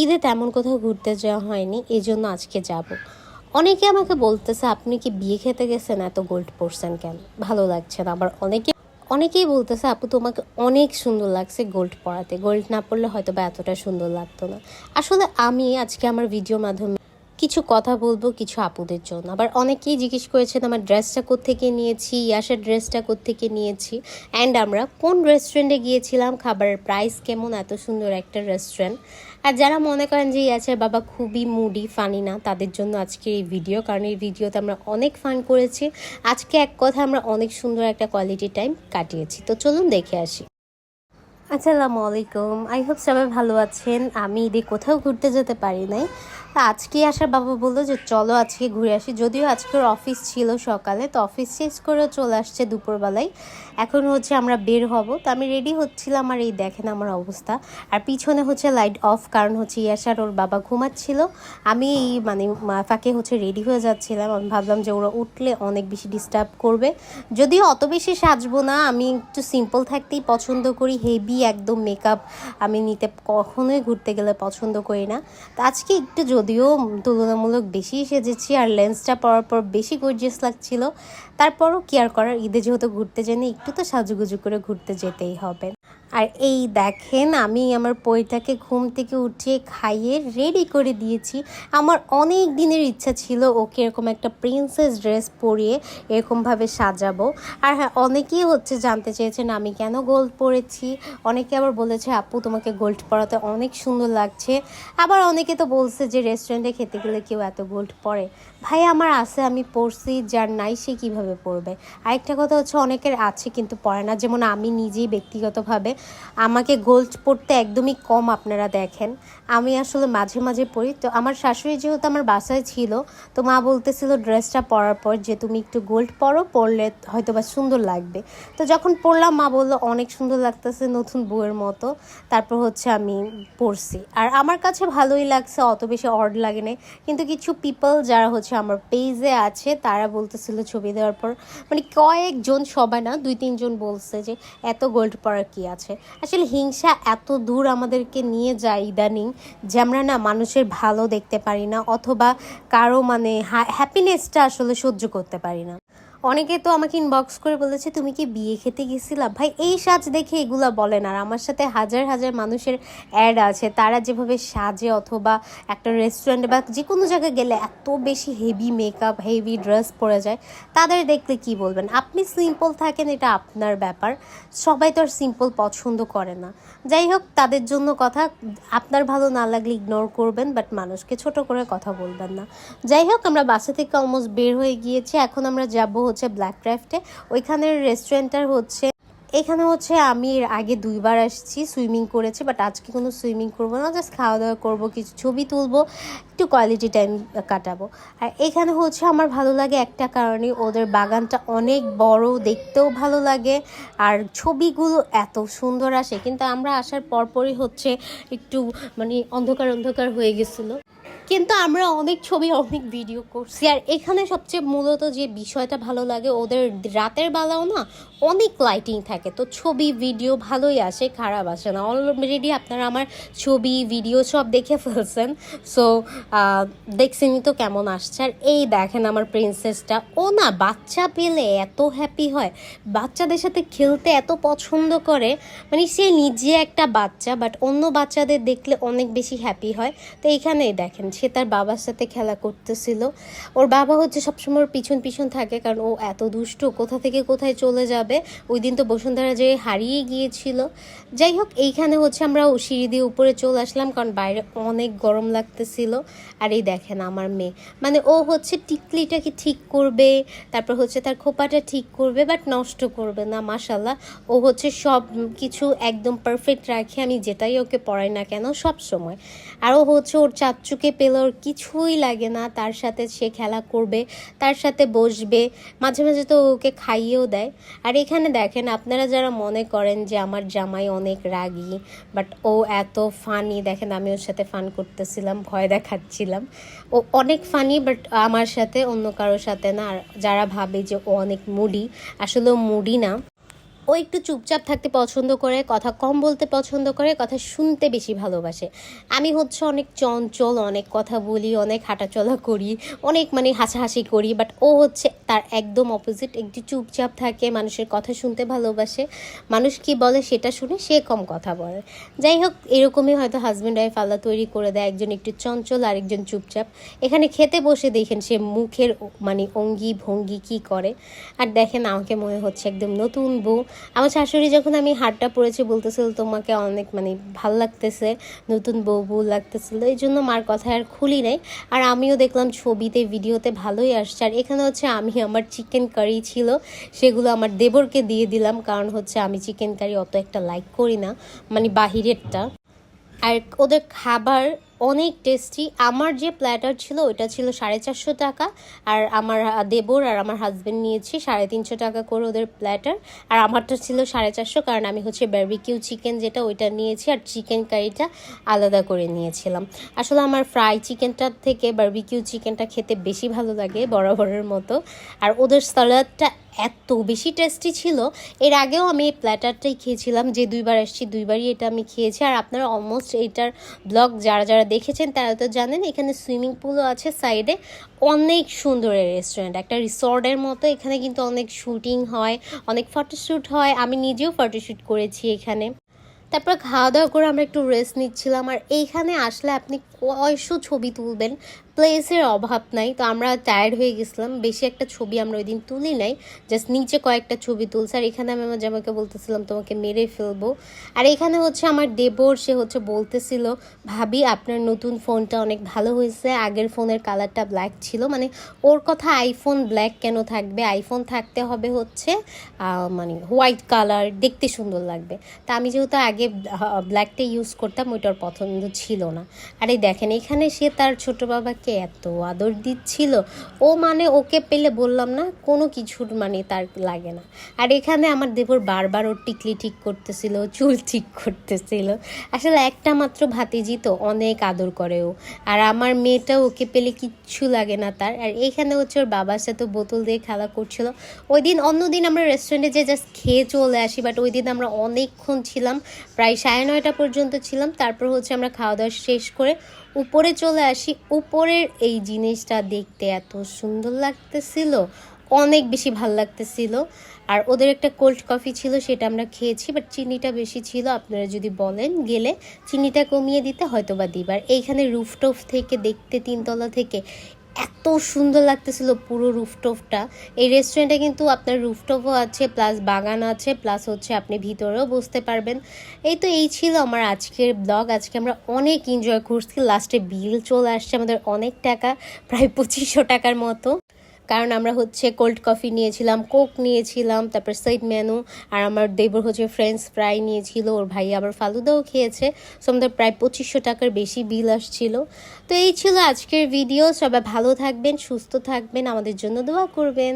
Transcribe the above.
ঈদে তেমন কোথাও ঘুরতে যাওয়া হয়নি এই জন্য আজকে যাব। অনেকে আমাকে বলতেছে, আপনি কি বিয়ে খেতে গেছেন? এত গোল্ড পরছেন কেন? ভালো লাগছে না, আবার অনেকে, অনেকেই বলতেছে, আপু, তোমাকে অনেক সুন্দর লাগছে গোল্ড পরাতে। গোল্ড না পরলে হয়তো বা এতটা সুন্দর লাগতো না। আসলে আমি আজকে আমার ভিডিও মাধ্যমে কিছু কথা বলব, কিছু আপুদের জন্য। আবার অনেকেই জিজ্ঞেস করেছেন, আমার ড্রেসটা কোত্থেকে নিয়েছি? ইয়াসের ড্রেসটা কোত্থেকে নিয়েছি? অ্যান্ড আমরা কোন রেস্টুরেন্টে গিয়েছিলাম? খাবারের প্রাইস কেমন? এত সুন্দর একটা রেস্টুরেন্ট আর যারা মনে করেন যে ইয়াসের বাবা খুবই মুডি ফানি না, তাদের জন্য আজকে এই ভিডিও কারণ এই ভিডিওতে আমরা অনেক ফান করেছি। আজকে এক কথা আমরা অনেক সুন্দর একটা কোয়ালিটি টাইম কাটিয়েছি। তো চলুন দেখে আসি। আসসালামু আলাইকুম। আই হোপ সবাই ভালো আছেন। আমি ঈদে কোথাও ঘুরতে যেতে পারি নাই। তা আজকে আসার বাবা বলল যে, চলো আজকে ঘুরে আসি। যদিও আজকের অফিস ছিল সকালে, তো অফিস শেষ করে চলে আসছে দুপুরবেলায়। এখন হচ্ছে আমরা বের হব। তো আমি রেডি হচ্ছিলাম, আর এই দেখেন আমার অবস্থা। আর পিছনে হচ্ছে লাইট অফ কারণ হচ্ছে ইয়াসার ওর বাবা ঘুমাচ্ছিল। আমি এই মানে ফাঁকে হচ্ছে রেডি হয়ে যাচ্ছিলাম। আমি ভাবলাম যে ওরা উঠলে অনেক বেশি ডিস্টার্ব করবে। যদিও অত বেশি সাজবো না, আমি একটু সিম্পল থাকতেই পছন্দ করি। হেভি একদম মেকআপ আমি নিতে কখনোই ঘুরতে গেলে পছন্দ করি না। তো আজকে একটু যদিও তুলনামূলক বেশি সেজেছি আর লেন্সটা পরার পর বেশি গর্জিয়াস লাগছিল। তারপরও কেয়ার করার ঈদে যেহেতু ঘুরতে জানি একটু তো সাজুগুজু করে ঘুরতে যেতেই হবে। আর এই দেখেন, আমি আমার পরিটাকে ঘুম থেকে উঠিয়ে খাইয়ে রেডি করে দিয়েছি। আমার অনেক দিনের ইচ্ছা ছিল ওকে এরকম একটা প্রিন্সেস ড্রেস পরিয়ে এরকমভাবে সাজাবো। আর হ্যাঁ অনেকেই হচ্ছে জানতে চেয়েছেন আমি কেন গোল্ড পরেছি। অনেকে আবার বলেছে, আপু, তোমাকে গোল্ড পরাতে অনেক সুন্দর লাগছে। আবার অনেকে তো বলছে যে রেস্টুরেন্টে খেতে গেলে কেউ এত গোল্ড পরে? ভাই আমার আছে, আমি পরছি যার নাই সে কীভাবে পরবে আরেকটা কথা হচ্ছে, অনেকের আছে কিন্তু পড়ে না। যেমন আমি নিজেই ব্যক্তিগতভাবে, আমাকে গোল্ড পরতে একদমই কম আপনারা দেখেন। আমি আসলে মাঝে মাঝে পড়ি। তো আমার শাশুড়ি যেহেতু আমার বাসায় ছিল, তো মা বলতেছিল ড্রেসটা পরার পর যে তুমি একটু গোল্ড পরো, পরলে হয়তো বা সুন্দর লাগবে। তো যখন পরলাম মা বলল, অনেক সুন্দর লাগতেছে, নতুন বউয়ের মতো। তারপর হচ্ছে আমি পরছি আর আমার কাছে ভালোই লাগছে, অত বেশি অড লাগে নাই। কিন্তু কিছু পিপল যারা হচ্ছে আমার পেজে আছে, তারা বলতেছিল ছবি দেওয়ার পর মানে কয়েকজন সবাই না, দুই তিনজন বলছে যে, এত গোল্ড পড়ার কি আছে? আসলে হিংসা এত দূর আমাদেরকে নিয়ে যায় ইদানিং, যে আমরা না মানুষের ভালো দেখতে পারি না, অথবা কারও মানে হ্যাপিনেসটা আসলে সহ্য করতে পারি না। অনেকে তো আমাকে ইনবক্স করে বলেছে, তুমি কি বিয়ে খেতে গেছিলা? ভাই, এই সাজ দেখে এগুলা বলেন। আর আমার সাথে হাজার হাজার মানুষের অ্যাড আছে। তারা যেভাবে সাজে অথবা একটা রেস্টুরেন্টে বা যে কোনো জায়গায় গেলে এত বেশি হেভি মেকআপ হেভি ড্রেস পরে যায়, তাদের দেখলে কি বলবেন? আপনি সিম্পল থাকেন, এটা আপনার ব্যাপার। সবাই তো আর সিম্পল পছন্দ করে না। যাই হোক, তাদের জন্য কথা, আপনার ভালো না লাগলে ইগনোর করবেন বাট মানুষকে ছোট করে কথা বলবেন না। যাই হোক, আমরা বাসা থেকে অলমোস্ট বের হয়ে গিয়েছি। এখন আমরা যাব হচ্ছে ব্ল্যাক ক্রাফটে ওইখানের রেস্টুরেন্টটার হচ্ছে, এখানে হচ্ছে আমি আগে দুইবার আসছি সুইমিং করেছি বাট আজকে কোনো সুইমিং করব না জাস্ট খাওয়া দাওয়া করব, কিছু ছবি তুলবো, একটু কোয়ালিটি টাইম কাটাবো। আর এখানে হচ্ছে আমার ভালো লাগে একটা কারণে, ওদের বাগানটা অনেক বড়, দেখতেও ভালো লাগে, আর ছবিগুলো এত সুন্দর আসে। কিন্তু আমরা আসার পরপরই হচ্ছে একটু মানে অন্ধকার অন্ধকার হয়ে গেছিল। কিন্তু আমরা অনেক ছবি, অনেক ভিডিও করছি। আর এখানে সবচেয়ে মূলত যে বিষয়টা ভালো লাগে, ওদের রাতের বেলাও না অনেক লাইটিং থাকে। তো ছবি ভিডিও ভালোই আসে, খারাপ আসে না। অলরেডি আপনারা আমার ছবি ভিডিও সব দেখে ফেলছেন। সো দেখছেনই তো কেমন আসছে। আর এই দেখেন আমার প্রিন্সেসটা ও না, বাচ্চা পেলে এত হ্যাপি হয়। বাচ্চাদের সাথে খেলতে এত পছন্দ করে। মানে সে নিজে একটা বাচ্চা বাট অন্য বাচ্চাদের দেখলে অনেক বেশি হ্যাপি হয়। তো এইখানেই দেখেন, সে তার বাবার সাথে খেলা করতেছিল। ওর বাবা হচ্ছে সবসময় ওর পিছন পিছন থাকে, কারণ ও এত দুষ্ট। কোথা থেকে কোথায় চলে যাবে? ওই দিন তো বসুন্ধরা যে হারিয়ে গিয়েছিল। যাই হোক, এইখানে হচ্ছে আমরা সিঁড়ি দিয়ে উপরে চলে আসলাম কারণ বাইরে অনেক গরম লাগতেছিল। আর এই দেখেন আমার মেয়ে। মানে ও হচ্ছে টিকলিটাকে ঠিক করবে, তারপর হচ্ছে তার খোপাটা ঠিক করবে বাট নষ্ট করবে না মাসাল্লাহ ও হচ্ছে সব কিছু একদম পারফেক্ট রাখে, আমি যেটাই ওকে পড়াই না কেন, সব সময়। আর ও হচ্ছে ওর চাচ্চুকে পেলে ওর কিছুই লাগে না, তার সাথে সে খেলা করবে, তার সাথে বসবে, মাঝে মাঝে তো ওকে খাইয়েও দেয়। আর এখানে দেখেন, আপনারা যারা মনে করেন যে আমার জামাই অনেক রাগি বাট ও এত ফানি দেখেন আমি ওর সাথে ফান করতেছিলাম, ভয় দেখাচ্ছিলাম। ও অনেক ফানি বাট আমার সাথে, অন্য কারোর সাথে না। যারা ভাবে যে ও অনেক মুডি আসলে মুডি না। ও একটু চুপচাপ থাকতে পছন্দ করে, কথা কম বলতে পছন্দ করে, কথা শুনতে বেশি ভালোবাসে। আমি হচ্ছে অনেক চঞ্চল, অনেক কথা বলি, অনেক হাঁটাচলা করি, অনেক মানে হাসাহাসি করি বাট ও হচ্ছে তার একদম অপোজিট একটু চুপচাপ থাকে, মানুষের কথা শুনতে ভালোবাসে। মানুষ কি বলে সেটা শুনে সে কম কথা বলে। যাই হোক, এরকমই হয়তো হাজব্যান্ড ওয়াইফ আল্লাহ তৈরি করে দেয়, একজন একটু চঞ্চল আর একজন চুপচাপ। এখানে খেতে বসে দেখেন সে মুখের মানে অঙ্গি ভঙ্গি কি করে। আর দেখেন আমাকে মনে হচ্ছে একদম নতুন বউ। আমার শাশুড়ি যখন আমি হারটা পরেছি, বলতেছিল তোমাকে অনেক মানে ভালো লাগতেছে, নতুন বউ বউ লাগতেছিল, এই জন্য মার কথা আর খুলি নাই। আর আমিও দেখলাম ছবিতে, ভিডিওতে ভালোই আসছে। আর এখানে হচ্ছে আমি, আমার চিকেন কারি ছিল, সেগুলো আমার দেবরকে দিয়ে দিলাম, কারণ হচ্ছে আমি চিকেন কারি অত একটা লাইক করি না মানে বাহিরেরটা। আর ওদের খাবার অনেক টেস্টি আমার যে প্ল্যাটার ছিল ওটা ছিল সাড়ে চারশো টাকা। আর আমার দেবর আর আমার হাজব্যান্ড নিয়েছি সাড়ে তিনশো টাকা করে ওদের প্ল্যাটার আর আমারটা ছিল সাড়ে চারশো, কারণ আমি হচ্ছে বার্বিকিউ চিকেন যেটা, ওইটা নিয়েছি। আর চিকেন কারিটা আলাদা করে নিয়েছিলাম। আসলে আমার ফ্রাই চিকেনটার থেকে বার্বিকিউ চিকেনটা খেতে বেশি ভালো লাগে, বরাবরের মতো। আর ওদের সালাদটা এত বেশি টেস্টি ছিল। এর আগেও আমি এই প্ল্যাটারটাই খেয়েছিলাম। যে দুইবার এসেছি দুইবারই এটা আমি খেয়েছি। আর আপনারা অলমোস্ট এইটার ব্লগ যারা যারা দেখেছেন, তারা তো জানেন, এখানে সুইমিং পুলও আছে সাইডে। অনেক সুন্দর রেস্টুরেন্ট, একটা রিসর্টের মতো, এখানে কিন্তু অনেক শুটিং হয়, অনেক ফটোশ্যুট হয়। আমি নিজেও ফটোশ্যুট করেছি এখানে। তারপর খাওয়া দাওয়া করে আমরা একটু রেস্ট নিচ্ছিলাম। আর এইখানে আসলে আপনি কয়শো ছবি তুলবেন। প্লেসের অভাব নাই। তো আমরা টায়ার্ড হয়ে গেছিলাম। বেশি একটা ছবি আমরা ওই দিন তুলি নাই। জাস্ট নিচে কয়েকটা ছবি তুলছি। আর এখানে আমি আমার জামাকে বলতেছিলাম, তোমাকে মেরে ফেলব। আর এখানে হচ্ছে আমার দেবর, সে হচ্ছে বলতেছিল, ভাবি, আপনার নতুন ফোনটা অনেক ভালো হয়েছে। আগের ফোনের কালারটা ব্ল্যাক ছিল। মানে ওর কথা আইফোন ব্ল্যাক কেন থাকবে? আইফোন থাকতে হবে হচ্ছে মানে হোয়াইট কালার দেখতে সুন্দর লাগবে। তা আমি যেহেতু আগে ব্ল্যাকটা ইউজ করতাম ওইটার পছন্দ ছিল না। আর এই দেখেন, এখানে সে তার ছোট বাবাকে এত আদর দিচ্ছিল। ও মানে ওকে পেলে বললাম না, কোনো কিছুর মানে তার লাগে না। আর এখানে আমার দেবর বারবার ওর টিকলি ঠিক করতেছিল, চুল ঠিক করতেছিল। আসলে একটা মাত্র ভাতিজি তো অনেক আদর করে ও। আর আমার মেয়েটা ওকে পেলে কিচ্ছু লাগে না তার। আর এখানে হচ্ছে ওর বাবার সাথে বোতল দিয়ে খেলা করছিল। ওই দিন অন্যদিন আমরা রেস্টুরেন্টে যে জাস্ট খেয়ে চলে আসি বাট ওই দিন আমরা অনেকক্ষণ ছিলাম। প্রায় সাড়ে নয়টা পর্যন্ত ছিলাম। তারপর হচ্ছে আমরা খাওয়া দাওয়া শেষ করে উপরে চলে আসি, উপরের এই জিনিসটা দেখতে এত সুন্দর লাগতেছিল, অনেক বেশি ভালো লাগতেছিল। আর ওদের একটা কোল্ড কফি ছিল, সেটা আমরা খেয়েছি বাট চিনিটা বেশি ছিল, আপনারা যদি বলেন গেলে চিনিটা কমিয়ে দিতে হয়তো বা দিবার। এইখানে রুফটপ থেকে, দেখতে তিনতলা থেকে এত সুন্দর লাগতেছিল পুরো রুফটপটা। এই রেস্টুরেন্টে কিন্তু আপনার রুফটপও আছে প্লাস বাগান আছে প্লাস হচ্ছে আপনি ভিতরেও বসতে পারবেন। এই তো এই ছিল আমার আজকের ব্লগ আজকে আমরা অনেক এনজয় করছি। লাস্টে বিল চলে আসছে আমাদের অনেক টাকা, প্রায় পঁচিশশো টাকার মতো। কারণ আমরা হচ্ছে কোল্ড কফি নিয়েছিলাম কোক নিয়েছিলাম, তারপর সাইড মেনু আর আমার দেবর হচ্ছে ফ্রেঞ্চ ফ্রাই নিয়েছিল, ওর ভাই আবার ফালুদাও খেয়েছে সো আমাদের প্রায় পঁচিশশো টাকার বেশি বিল আসছিল। তো এই ছিল আজকের ভিডিও সবাই ভালো থাকবেন, সুস্থ থাকবেন, আমাদের জন্য দোয়া করবেন।